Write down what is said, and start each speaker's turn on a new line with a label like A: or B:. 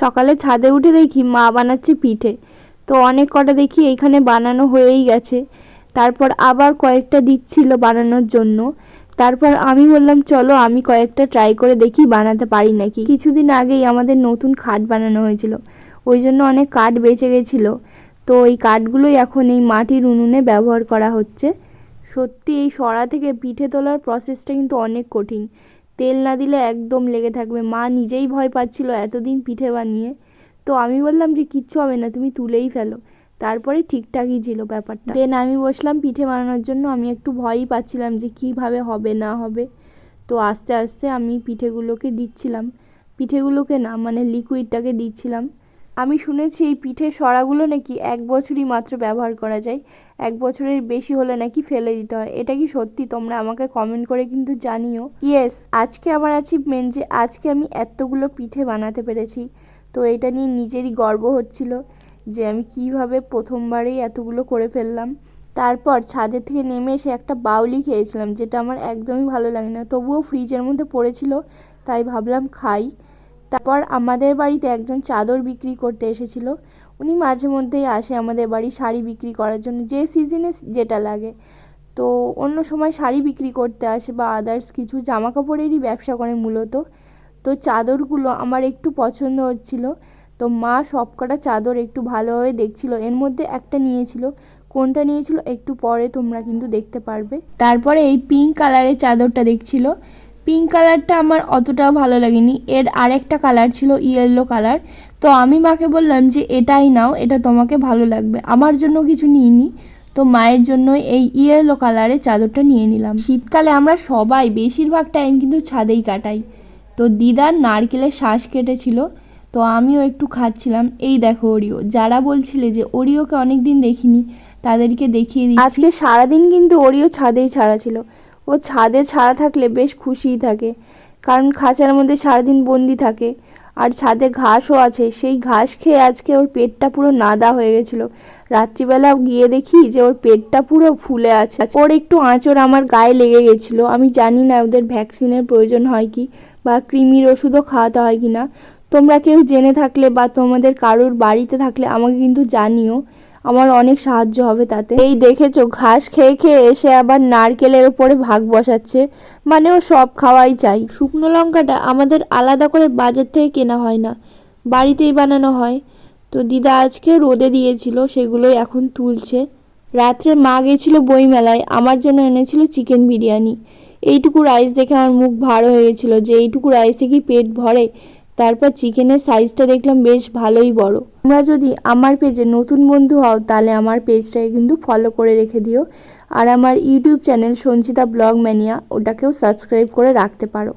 A: সকালে ছাদে উঠে দেখি মা বানাচ্ছে পিঠে। তো অনেক কটা দেখি এইখানে বানানো হয়েই গেছে। তারপর আবার কয়েকটা দিচ্ছিল বানানোর জন্য। তারপর আমি বললাম, চলো আমি কয়েকটা ট্রাই করে দেখি, বানাতে পারি নাকি? কিছুদিন আগেই আমাদের নতুন খাট বানানো হয়েছিল। ওই জন্য অনেক কাঠ বেঁচে গেছিল। তো এই কাঠগুলোই এখন এই মাটির উনুনে ব্যবহার করা হচ্ছে। সত্যি এই সরা থেকে পিঠে তোলার প্রসেসটা কিন্তু অনেক কঠিন। তেল না দিলে একদম লেগে থাকবে। মা নিজেই ভয় পাচ্ছিল এতদিন পিঠে বানিয়ে। তো আমি বললাম যে, কিচ্ছু হবে না, তুমি তুলেই ফেলো। তারপরে ঠিকঠাকই ছিল ব্যাপারটা। দেন আমি বসলাম পিঠে বানানোর জন্য। আমি একটু ভয়ই পাচ্ছিলাম যে, কীভাবে হবে, না হবে। তো আস্তে আস্তে আমি পিঠেগুলোকে দিচ্ছিলাম। পিঠেগুলোকে না মানে লিকুইডটাকে দিচ্ছিলাম। আমি শুনেছি এই পিঠের সরাগুলো নাকি এক বছরই মাত্র ব্যবহার করা যায়। এক বছরের বেশি হলে নাকি ফেলে দিতে হয়। এটা কি সত্যি? তোমরা আমাকে কমেন্ট করে কিন্তু জানিও। ইয়েস আজকে আমার অ্যাচিভমেন্ট যে আজকে আমি এতগুলো পিঠে বানাতে পেরেছি। তো এটা নিয়ে নিজেরই গর্ব হচ্ছিল যে আমি কীভাবে প্রথমবারেই এতগুলো করে ফেললাম। তারপর ছাদের থেকে নেমে এসে একটা বাউলি খেয়েছিলাম, যেটা আমার একদমই ভালো লাগে না তবুও ফ্রিজের মধ্যে পড়েছিল, তাই ভাবলাম খাই। তারপর আমাদের বাড়িতে একজন চাদর বিক্রি করতে এসেছিল। উনি মাঝে মধ্যেই আসে আমাদের বাড়ি শাড়ি বিক্রি করার জন্য, যে সিজনে যেটা লাগে। তো অন্য সময় শাড়ি বিক্রি করতে আসে বা আদার্স কিছু জামা কাপড়েরই ব্যবসা করে মূলত। তো চাদরগুলো আমার একটু পছন্দ হচ্ছিল। তো মা সবকটা চাদর একটু ভালোভাবে দেখছিল, এর মধ্যে একটা নিয়েছিল। কোনটা নিয়েছিল একটু পরে তোমরা কিন্তু দেখতে পারবে। তারপরে এই পিঙ্ক কালারের চাদরটা দেখছিল। পিঙ্ক কালারটা আমার অতটাও ভালো লাগেনি। এর আরেকটা কালার ছিল ইয়েলো কালার তো আমি মাকে বললাম যে, এটাই নাও, এটা তোমাকে ভালো লাগবে। আমার জন্য কিছু নিইনি, তো মায়ের জন্য এই ইয়েলো কালারের চাদরটা নিয়ে নিলাম। শীতকালে আমরা সবাই বেশিরভাগ টাইম কিন্তু ছাদেই কাটাই। তো দিদার নারকেলের শ্বাস কেটেছিল, তো আমিও একটু খাচ্ছিলাম। এই দেখো ওরিও যারা বলছিলে যে ওরিওকে অনেক দিন দেখিনি, তাদেরকে দেখিয়ে দিই আজকে সারাদিন কিন্তু ওরিও ছাদেই ছাড়া ছিল। ও ছাদে ছাড়া থাকলে বেশ খুশিই থাকে। কারণ খাঁচার মধ্যে সারাদিন বন্দি থাকে। আর ছাদে ঘাসও আছে। সেই ঘাস খেয়ে আজকে ওর পেটটা পুরো নাদা হয়ে গেছিল। রাত্রিবেলা গিয়ে দেখি যে ওর পেটটা পুরো ফুলে আছে। ওর একটু আঁচড় আমার গায়ে লেগে গেছিল। আমি জানি না ওদের ভ্যাকসিনের প্রয়োজন হয় কি বা কৃমির ওষুধও খাওয়াতে হয় কি না। তোমরা কেউ জেনে থাকলে বা তোমাদের কারোর বাড়িতে থাকলে আমাকে কিন্তু জানিও। আমার অনেক সাহায্য হবে তাতে। এই দেখেছ, ঘাস খেয়ে খেয়ে এসে আবার নারকেলের ওপরে ভাগ বসাচ্ছে। মানে ও সব খাওয়াই চাই। শুকনো লঙ্কাটা আমাদের আলাদা করে বাজার থেকে কেনা হয় না। বাড়িতেই বানানো হয়। তো দিদা আজকে রোদে দিয়েছিল, সেগুলোই এখন তুলছে। রাত্রে মা গেছিল বইমেলায়, আমার জন্য এনেছিল চিকেন বিরিয়ানি। এইটুকু রাইস দেখে আমার মুখ ভার হয়ে গেছিল যে এইটুকু রাইসে কি পেট ভরে? তারপর চিকেনের সাইজটা দেখলাম বেশ ভালোই বড়। তোমরা যদি আমার পেজে নতুন বন্ধু হও, তাহলে আমার পেজটাকে কিন্তু ফলো করে রেখে দিও। আর আমার YouTube channel Sanchita blog mania ওটাকেও subscribe করে রাখতে পারো।